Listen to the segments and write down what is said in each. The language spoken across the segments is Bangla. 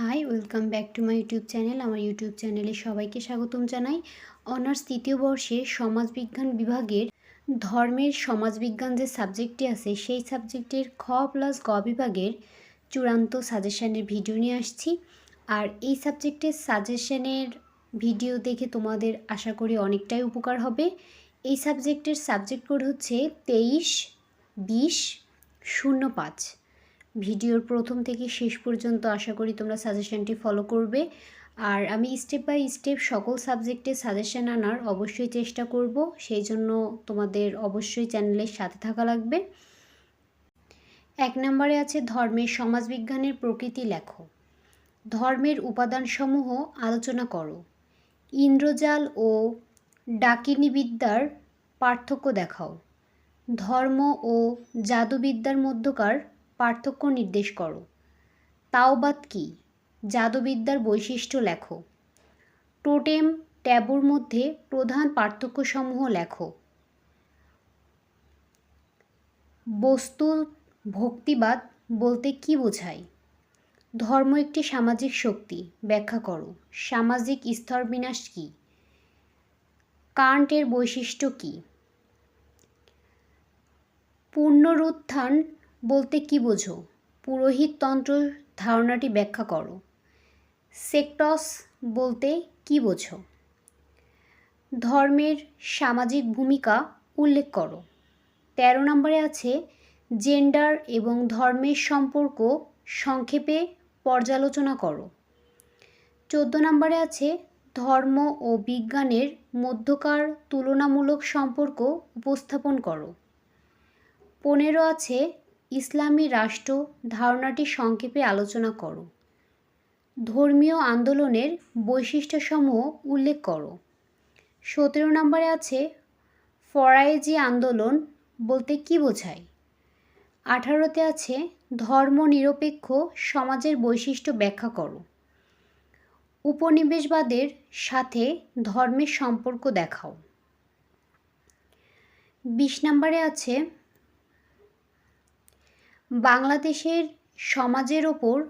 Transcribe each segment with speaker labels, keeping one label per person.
Speaker 1: Hi welcome back to my YouTube channel আমার ইউটিউব চ্যানেলে সবাইকে স্বাগতম জানাই। অনার্স তৃতীয় বর্ষে সমাজবিজ্ঞান বিভাগের ধর্মের সমাজবিজ্ঞান যে সাবজেক্টটি আছে, সেই সাবজেক্টের খ প্লাস গ বিভাগের চূড়ান্ত সাজেশানের ভিডিও নিয়ে আসছি। আর এই সাবজেক্টের সাজেশানের ভিডিও দেখে তোমাদের আশা করি অনেকটাই উপকার হবে। এই সাবজেক্টের সাবজেক্ট কোড হচ্ছে তেইশ, বিশ, শূন্য পাঁচ। ভিডিওর প্রথম থেকে শেষ পর্যন্ত আশা করি তোমরা সাজেশনটি ফলো করবে। আর আমি স্টেপ বাই স্টেপ সকল সাবজেক্টে সাজেশন আনার অবশ্যই চেষ্টা করব। সেই জন্য তোমাদের অবশ্যই চ্যানেলের সাথে থাকা লাগবে। এক নম্বরে আছে ধর্মের সমাজবিজ্ঞানের প্রকৃতি লেখো। ধর্মের উপাদানসমূহ আলোচনা করো। ইন্দ্রজাল ও ডাকিনী বিদ্যার পার্থক্য দেখাও। ধর্ম ও জাদুবিদ্যার মধ্যকার পার্থক্য নির্দেশ করো। তাওবাদ কি? জাদুবিদ্যার বৈশিষ্ট্য লেখো। টোটেম ট্যাবুর মধ্যে প্রধান পার্থক্যসমূহ লেখো। বস্তু ভক্তিবাদ বলতে কি বোঝায়? ধর্ম একটি সামাজিক শক্তি, ব্যাখ্যা করো। সামাজিক স্তর বিনাশ কী? কান্টের বৈশিষ্ট্য কী? পুনরুত্থান বলতে কি বোঝো? পুরোহিততন্ত্র ধারণাটি ব্যাখ্যা করো। সেক্টস বলতে কি বোঝো? ধর্মের সামাজিক ভূমিকা উল্লেখ করো। তেরো নম্বরে আছে, জেন্ডার এবং ধর্মের সম্পর্ক সংক্ষেপে পর্যালোচনা করো। চোদ্দ নম্বরে আছে, ধর্ম ও বিজ্ঞানের মধ্যকার তুলনামূলক সম্পর্ক উপস্থাপন করো। পনেরো আছে ইসলামী রাষ্ট্র ধারণাটি সংক্ষেপে আলোচনা করো। ধর্মীয় আন্দোলনের বৈশিষ্ট্যসমূহ উল্লেখ করো। সতেরো নম্বরে আছে, ফরাইজি আন্দোলন বলতে কি বোঝায়? আঠারোতে আছে ধর্ম নিরপেক্ষ সমাজের বৈশিষ্ট্য ব্যাখ্যা করো। উপনিবেশবাদের সাথে ধর্মের সম্পর্ক দেখাও। বিশ নম্বরে আছে বাংলাদেশের সমাজের ওপর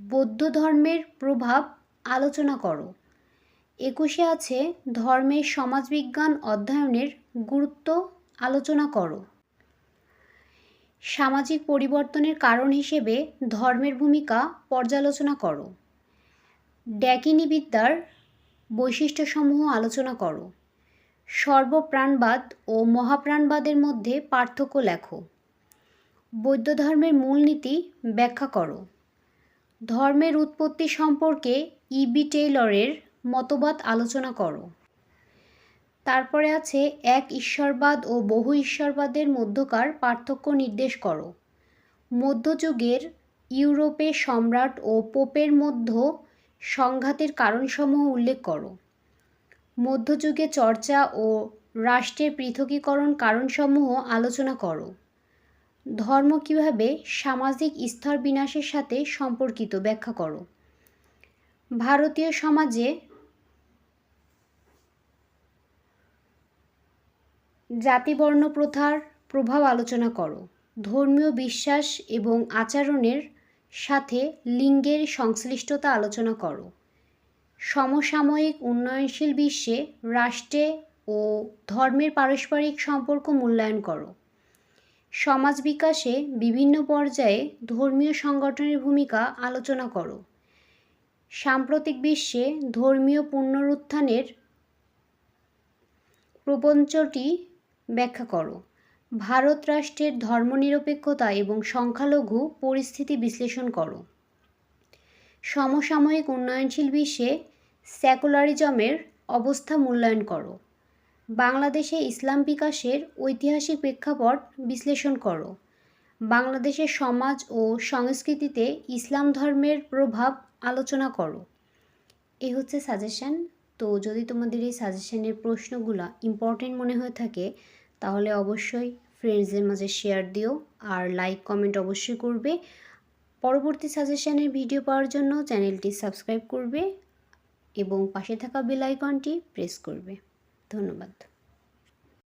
Speaker 1: বৌদ্ধ ধর্মের প্রভাব আলোচনা করো। একুশে আছে ধর্মের সমাজবিজ্ঞান অধ্যয়নের গুরুত্ব আলোচনা করো। সামাজিক পরিবর্তনের কারণ হিসেবে ধর্মের ভূমিকা পর্যালোচনা করো। ড্যাকিনী বিদ্যার বৈশিষ্ট্যসমূহ আলোচনা করো। সর্বপ্রাণবাদ ও মহাপ্রাণবাদের মধ্যে পার্থক্য লেখো। বৌদ্ধ ধর্মের মূলনীতি ব্যাখ্যা করো। ধর্মের উৎপত্তি সম্পর্কে ইবি টেইলরের মতবাদ আলোচনা করো। তারপরে আছে এক ঈশ্বরবাদ ও বহু ঈশ্বরবাদের মধ্যকার পার্থক্য নির্দেশ করো। মধ্যযুগের ইউরোপে সম্রাট ও পোপের মধ্য সংঘাতের কারণসমূহ উল্লেখ করো। মধ্যযুগে চর্চা ও রাষ্ট্রের পৃথকীকরণ কারণসমূহ আলোচনা করো। ধর্ম কীভাবে সামাজিক স্তর বিনাশের সাথে সম্পর্কিত? ব্যাখ্যা করো। ভারতীয় সমাজে জাতিবর্ণ প্রথার প্রভাব আলোচনা করো। ধর্মীয় বিশ্বাস এবং আচরণের সাথে লিঙ্গের সংশ্লিষ্টতা আলোচনা করো। সমসাময়িক উন্নয়নশীল বিশ্বে রাষ্ট্রে ও ধর্মের পারস্পরিক সম্পর্ক মূল্যায়ন করো। সমাজ বিকাশে বিভিন্ন পর্যায়ে ধর্মীয় সংগঠনের ভূমিকা আলোচনা করো। সাম্প্রতিক বিশ্বে ধর্মীয় পুনরুত্থানের প্রপঞ্চটি ব্যাখ্যা করো। ভারত রাষ্ট্রের ধর্মনিরপেক্ষতা এবং সংখ্যালঘু পরিস্থিতি বিশ্লেষণ করো। সমসাময়িক উন্নয়নশীল বিশ্বে সেকুলারিজমের অবস্থা মূল্যায়ন করো। বাংলাদেশে ইসলাম বিকাশের ঐতিহাসিক প্রেক্ষাপট বিশ্লেষণ করো। বাংলাদেশের সমাজ ও সংস্কৃতিতে ইসলাম ধর্মের প্রভাব আলোচনা করো। এই হচ্ছে সাজেশান তো যদি তোমাদের এই সাজেশানের প্রশ্নগুলো ইম্পর্টেন্ট মনে হয়ে থাকে, তাহলে অবশ্যই ফ্রেন্ডসদের মাঝে শেয়ার দিও আর লাইক কমেন্ট অবশ্যই করবে। পরবর্তী সাজেশানের ভিডিও পাওয়ার জন্য চ্যানেলটি সাবস্ক্রাইব করবে এবং পাশে থাকা বেল আইকনটি প্রেস করবে। ধন্যবাদ।